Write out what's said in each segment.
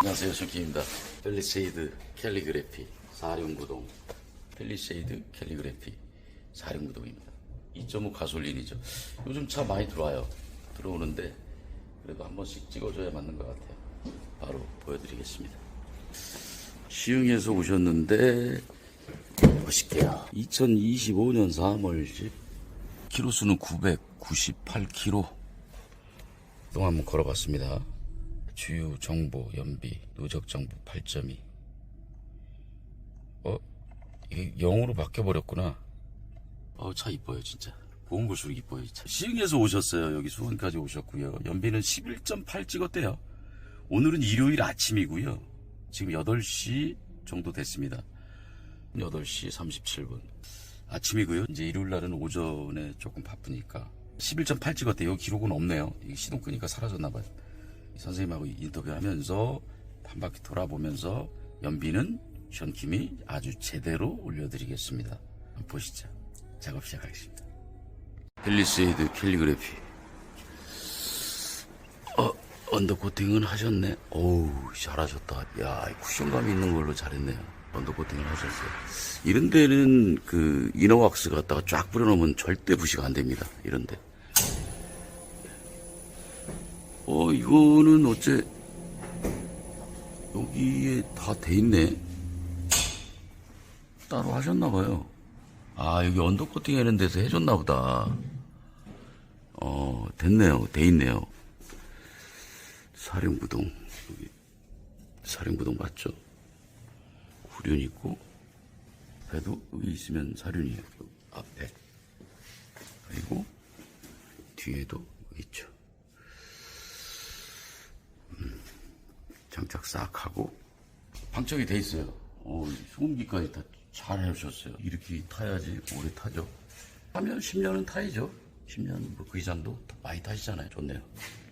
안녕하세요. 정기입니다. 펠리세이드 캘리그래피 사령구동 펠리세이드 캘리그래피 사령구동입니다. 2.5 가솔린이죠. 요즘 차 많이 들어와요. 들어오는데 그래도 한 번씩 찍어줘야 맞는 것 같아요. 바로 보여드리겠습니다. 시흥에서 오셨는데 보실게요. 2025년 3월 10 키로수는 998km 동 한번 걸어봤습니다. 주요 정보 연비 누적 정보 8.2 어? 이게 0으로 바뀌어버렸구나. 어 차 이뻐요 진짜. 보은 볼수록 이뻐요 이 차. 시흥에서 오셨어요. 여기 수원까지 오셨고요. 연비는 11.8 찍었대요. 오늘은 일요일 아침이고요. 지금 8시 정도 됐습니다. 8시 37분. 아침이고요. 이제 일요일 날은 오전에 조금 바쁘니까 11.8 찍었대요. 기록은 없네요. 시동 끄니까 사라졌나봐요 선생님하고 인터뷰하면서 한 바퀴 돌아보면서 연비는 현킴이 아주 제대로 올려드리겠습니다. 보시죠. 작업 시작하겠습니다. 펠리세이드 캘리그래피. 어, 언더코팅은 하셨네. 어우, 잘하셨다. 야, 쿠션감 있는 걸로 잘했네요. 언더코팅을 하셨어요. 이런 데는 그 이너왁스 갖다가 쫙 뿌려놓으면 절대 부시가 안 됩니다. 이런 데. 어, 이거는 어째, 여기에 다 돼 있네. 따로 하셨나봐요. 아, 여기 언더 코팅 하는 데서 해줬나 보다. 어, 됐네요. 돼 있네요. 사령부동. 여기, 사령부동 맞죠? 후륜 있고, 배도 여기 있으면 사륜이에요. 여기 앞에. 그리고, 뒤에도 있죠. 장착 싹 하고 방청이 돼 있어요. 어, 소음기까지 다 잘 해주셨어요. 이렇게 타야지 오래 타죠. 하면 10년은 타야죠. 10년 뭐그 이상도 많이 타시잖아요. 좋네요.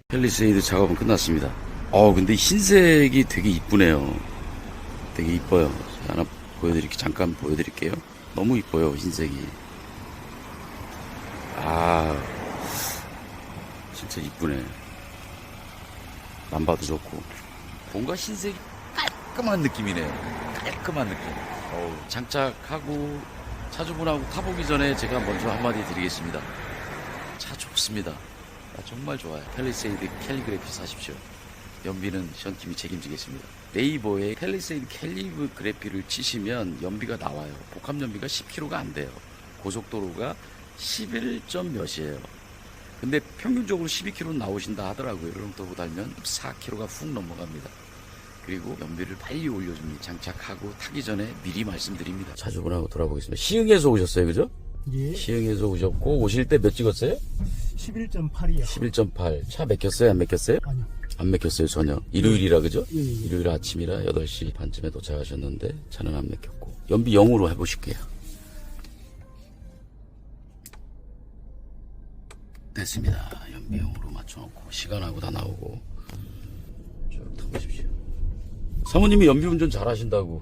펠리세이드 작업은 끝났습니다. 어 근데 흰색이 되게 이쁘네요. 되게 이뻐요. 하나 보여드릴게요. 잠깐 보여드릴게요. 너무 이뻐요. 흰색이. 아 진짜 이쁘네. 남바도 좋고 뭔가 흰색이 깔끔한 느낌이네요. 깔끔한 느낌. 어우, 장착하고 차주분하고 타보기 전에 제가 먼저 한마디 드리겠습니다. 차 좋습니다. 아, 정말 좋아요. 펠리세이드 캘리그래피 사십시오. 연비는 현팀이 책임지겠습니다. 네이버에 펠리세이드 캘리그래피를 치시면 연비가 나와요. 복합 연비가 10km가 안 돼요. 고속도로가 11점 몇이에요. 근데 평균적으로 12km 나오신다 하더라고요. 그럼도로 달면 4km가 훅 넘어갑니다. 그리고 연비를 빨리 올려줍니다. 장착하고 타기 전에 미리 말씀드립니다. 차주분하고 돌아보겠습니다. 시흥에서 오셨어요, 그죠? 예, 시흥에서 오셨고 오실 때 몇 찍었어요? 11.8이요. 11.8. 차 맥혔어요? 안 맥혔어요? 아니요. 안 맥혔어요, 전혀. 일요일이라 그죠? 예, 예. 일요일 아침이라 8시 반쯤에 도착하셨는데 차는 안 맥혔고. 연비 0으로 해보실게요. 됐습니다. 연비 0으로 맞춰놓고 시간하고 다 나오고 쭉 타보십시오. 사모님이 연비 운전 잘하신다고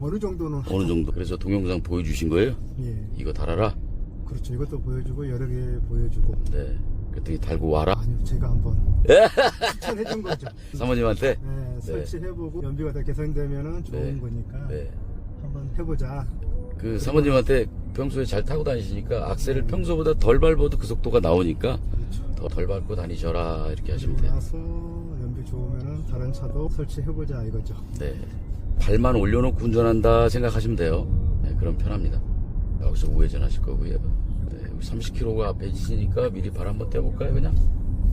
어느 정도는 어느 정도 그래서 동영상 보여주신 거예요? 예, 이거 달아라. 그렇죠. 이것도 보여주고 여러 개 보여주고. 네. 그랬더니 달고 와라. 아니요, 제가 한번 추천해준 거죠. 사모님한테. 네, 설치해보고 연비가 더 개선되면은 좋은 네. 거니까 네. 한번 해보자. 그 사모님한테 평소에 잘 타고 다니시니까 악셀을 평소보다 덜 밟아도 그 속도가 나오니까. 더덜 밟고 다니셔라 이렇게 하시면 돼요. 나서 연비 좋으면은 다른 차도 설치해보자 이거죠. 네. 발만 올려놓고 운전한다 생각하시면 돼요. 네, 그럼 편합니다. 여기서 우회전 하실 거고요. 네, 30km가 앞에 있으니까 미리 발 한번 떼볼까요, 그냥?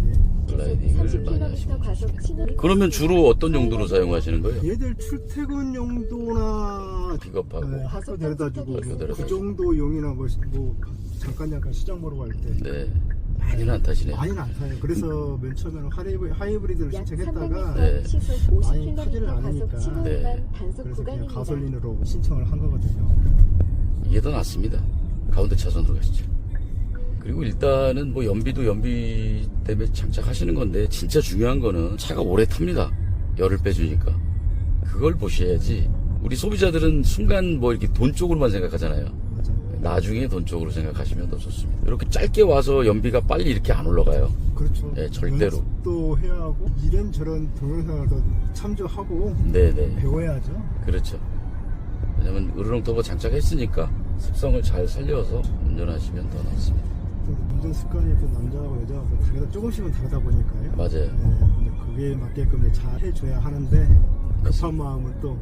예. 글라이딩을 많이 하시고. 30km 과속 신호 그러면 주로 어떤 용도로 사용하시는 거예요? 얘들 출퇴근 용도나 픽업하고. 네, 학교 데려다주고 학교 데려다주고. 그 정도 용이나 뭐, 뭐 잠깐 잠깐 시장 보러 갈때 네. 많이는 안 타시네요. 많이는 안 타요. 그래서 맨 처음에는 하이브, 하이브리드를 약 신청했다가 300m 네. 시속 많이 50km 타지를 않으니까. 네. 단속 그래서 그냥 구간입니다. 가솔린으로 신청을 한 거거든요. 이게 더 낫습니다. 가운데 차선으로 가시죠. 그리고 일단은 뭐 연비도 연비 때문에 장착하시는 건데 진짜 중요한 거는 차가 오래 탑니다. 열을 빼주니까. 그걸 보셔야지. 우리 소비자들은 순간 뭐 이렇게 돈 쪽으로만 생각하잖아요. 나중에 돈 쪽으로 생각하시면 더 좋습니다. 이렇게 짧게 와서 연비가 빨리 이렇게 안 올라가요. 그렇죠. 네, 절대로. 연습도 해야 하고 이런 저런 동영상을 참조하고 네네. 배워야죠. 그렇죠. 왜냐면 으르렁 터보 장착했으니까 습성을 잘 살려서 운전하시면 더 낫습니다. 또 운전 습관이 또 남자하고 여자하고 다르다 조금씩은 다르다 보니까요. 맞아요. 네, 근데 그게 맞게끔 잘 해줘야 하는데 급한 마음은 또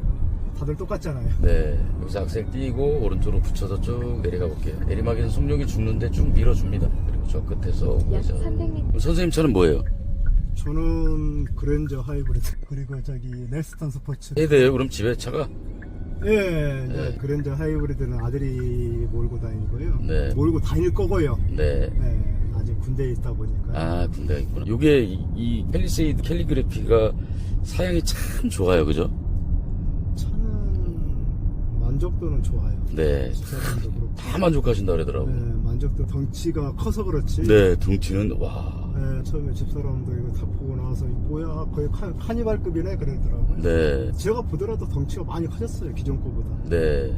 다들 똑같잖아요. 네. 여기서 악셀 띄고 오른쪽으로 붙여서 쭉 내려가 볼게요. 내리막에는 속력이 죽는데 쭉 밀어줍니다. 그리고 저 끝에서 약 우회전. 300m 그럼 선생님 차는 뭐예요? 저는 그랜저 하이브리드 그리고 저기 넥스턴 스포츠. 헤드예요? 그럼 집에 차가? 예, 이제 네. 그랜저 하이브리드는 아들이 몰고 다니고요. 네. 몰고 다닐 거고요. 네. 네, 아직 군대에 있다 보니까. 아, 군대가 있구나. 요게 이, 이 펠리세이드 캘리그래피가 사양이 참 좋아요. 그죠? 만족도는 좋아요. 네. 그렇고. 다 만족하신다 그러더라고. 네, 만족도 덩치가 커서 그렇지. 네, 등치는 와. 네, 처음에 집사람도 이거 다 보고 나서 뭐야 거의 카, 카니발급이네 그러더라고요. 네. 제가 보더라도 덩치가 많이 커졌어요 기존 거보다. 네.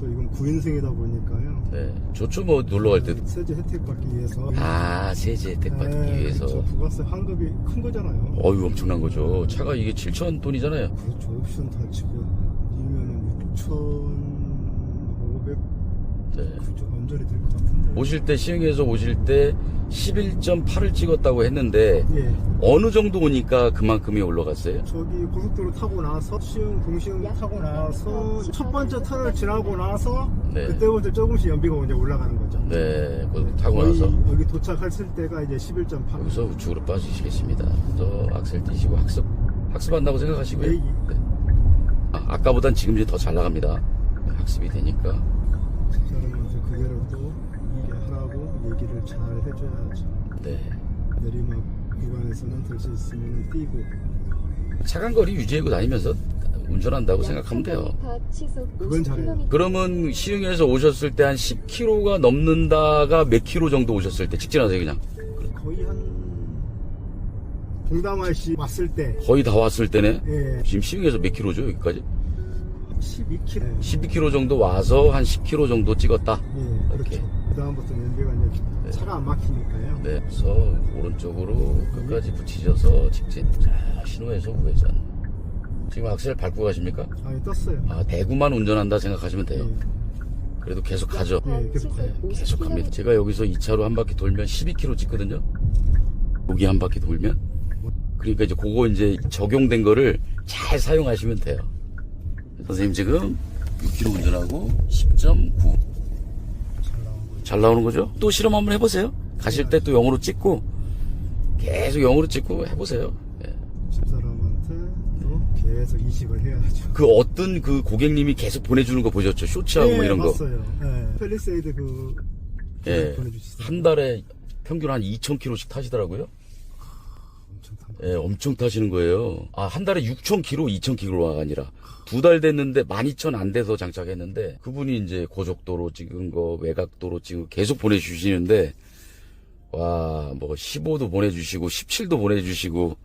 또 이건 9인승이다 보니까요. 네. 좋죠, 뭐, 놀러 갈 때도. 세제 혜택 받기 위해서. 아, 세제 혜택 받기 네, 위해서. 그렇죠. 부가세 환급이 큰 거잖아요. 어유 엄청난 거죠. 차가 이게 7천 돈이잖아요. 그렇죠. 옵션 다 치고 이면은 6,500 네. 그죠 언저리 될 것 같은데. 오실 때, 시흥에서 오실 때 11.8을 찍었다고 했는데, 예. 어느 정도 오니까 그만큼이 올라갔어요? 저기 고속도로 타고 나서 시흥 동시흥 타고 나서 첫 번째 턴을 지나고 나서 네. 그때부터 조금씩 연비가 이제 올라가는 거죠. 네. 그거 타고 거의 나서. 여기 도착했을 때가 이제 11.8. 여기서 우측으로 빠지시겠습니다. 또 악셀 띄시고 학습, 학습한다고 생각하시고요. 네. 네. 아, 아까보단 지금 이제 더 잘 나갑니다. 네, 학습이 되니까. 사람한테 그대로 또 얘기하라고 얘기를 잘 해줘야죠. 네. 내리막 구간에서는 될 수 있으면 뛰고 차간 거리 유지하고 다니면서 운전한다고 생각하면 돼요. 그건 잘해요. 50km 그러면 시흥에서 오셨을 때 한 10km가 넘는다가 몇 킬로 정도 오셨을 때 직진하세요 그냥 거의 한 동담아 씨 왔을 때 거의 다 왔을 때네 예, 지금 시흥에서 몇 킬로죠 여기까지 12km 12km 정도 와서 한 10km 정도 찍었다 예, 오케이. 그렇죠. 그 다음부터 연비가 이제 차가 안 막히니까요. 네 그래서 오른쪽으로 끝까지 붙이셔서 직진 자 신호에서 우회전 지금 악셀 밟고 가십니까? 아니 떴어요. 아 대구만 운전한다 생각하시면 돼요 예, 그래도 계속 가죠 예, 계속 가요. 네, 계속 갑니다. 제가 여기서 2차로 한 바퀴 돌면 12km 찍거든요. 여기 한 바퀴 돌면. 그러니까 이제 그거 이제 적용된 거를 잘 사용하시면 돼요. 선생님 지금 6km 운전하고 10.9. 잘 나오는 거죠? 또 실험 한번 해보세요. 가실 때 또 영어로 찍고 계속 영어로 찍고 해보세요. 예. 집사람한테 또 계속 이식을 해야죠. 그 어떤 그 고객님이 계속 보내주는 거 보셨죠? 쇼츠하고 뭐 예, 이런 거. 봤어요. 예, 펠리세이드 그 예. 보내주시더라고요. 한 달에 평균 한 2,000km씩 타시더라고요. 예, 엄청 타시는 거예요. 아, 한 달에 6,000km, 2,000km가 아니라 두 달 됐는데 12,000 안 돼서 장착했는데 그분이 이제 고속도로 찍은 거, 외곽도로 찍은 거 계속 보내주시는데 와, 뭐 15도 보내주시고 17도 보내주시고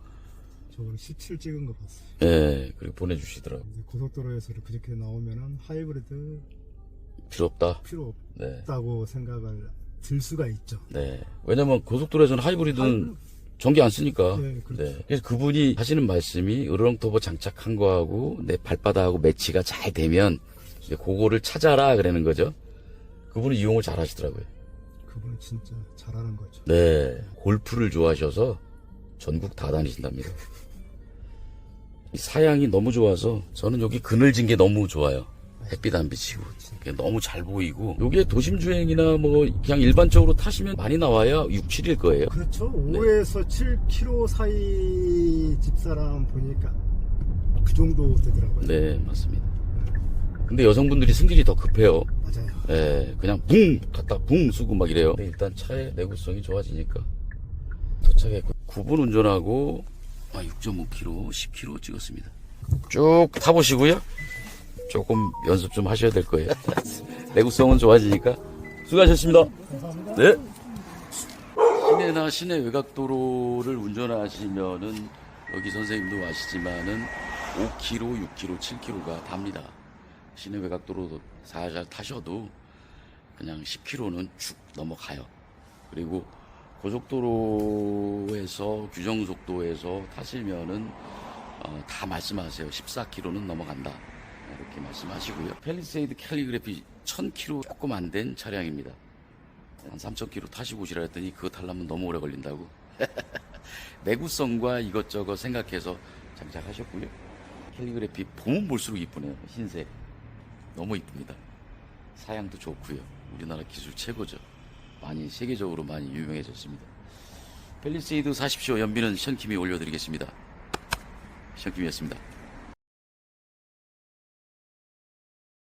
저번에 17 찍은 거 봤어요. 예, 그리고 보내주시더라고요. 고속도로에서 그렇게 나오면은 하이브리드 필요 없다. 필요 네, 없다고 생각을 들 수가 있죠. 네. 왜냐면 고속도로에서는 하이브리드는 전기 안 쓰니까. 네, 그렇죠. 네. 그래서 그분이 하시는 말씀이 으르렁 터보 장착한 거하고 내 발바닥하고 매치가 잘 되면 이제 그거를 찾아라 그러는 거죠. 그분은 이용을 잘 하시더라고요. 그분은 진짜 잘하는 거죠. 네. 골프를 좋아하셔서 전국 다 다니신답니다. 이 사양이 너무 좋아서 저는 여기 그늘진 게 너무 좋아요. 햇빛 안 비치고 너무 잘 보이고 요게 도심 주행이나 뭐 그냥 일반적으로 타시면 많이 나와야 6, 7일 거예요. 그렇죠. 5에서 7km 사이 집사람 보니까 그 정도 되더라고요. 네, 맞습니다. 근데 여성분들이 승질이 더 급해요. 맞아요. 예, 그냥 붕! 갔다 붕! 쓰고 막 이래요. 근데 일단 차의 내구성이 좋아지니까 도착했고 9분 운전하고 6.5km, 10km 찍었습니다. 쭉 타보시고요. 조금 연습 좀 하셔야 될 거예요. 내구성은 좋아지니까 수고하셨습니다. 네. 시내나 시내 외곽도로를 운전하시면은 여기 선생님도 아시지만은 5km, 6km, 7km가 답니다. 시내 외곽도로 살살 타셔도 그냥 10km는 쭉 넘어가요. 그리고 고속도로에서 규정 속도에서 타시면은 어, 다 말씀하세요. 14km는 넘어간다. 이렇게 말씀하시고요. 펠리세이드 캘리그래피 1000km 조금 안 된 차량입니다. 한 3000km 타시고 오시라 했더니 그거 타려면 너무 오래 걸린다고. 내구성과 이것저것 생각해서 장착하셨고요. 캘리그래피 보면 볼수록 이쁘네요. 흰색. 너무 이쁩니다. 사양도 좋고요. 우리나라 기술 최고죠. 많이 세계적으로 많이 유명해졌습니다. 펠리세이드 사십시오. 연비는 션킴이 올려드리겠습니다. 션킴이었습니다.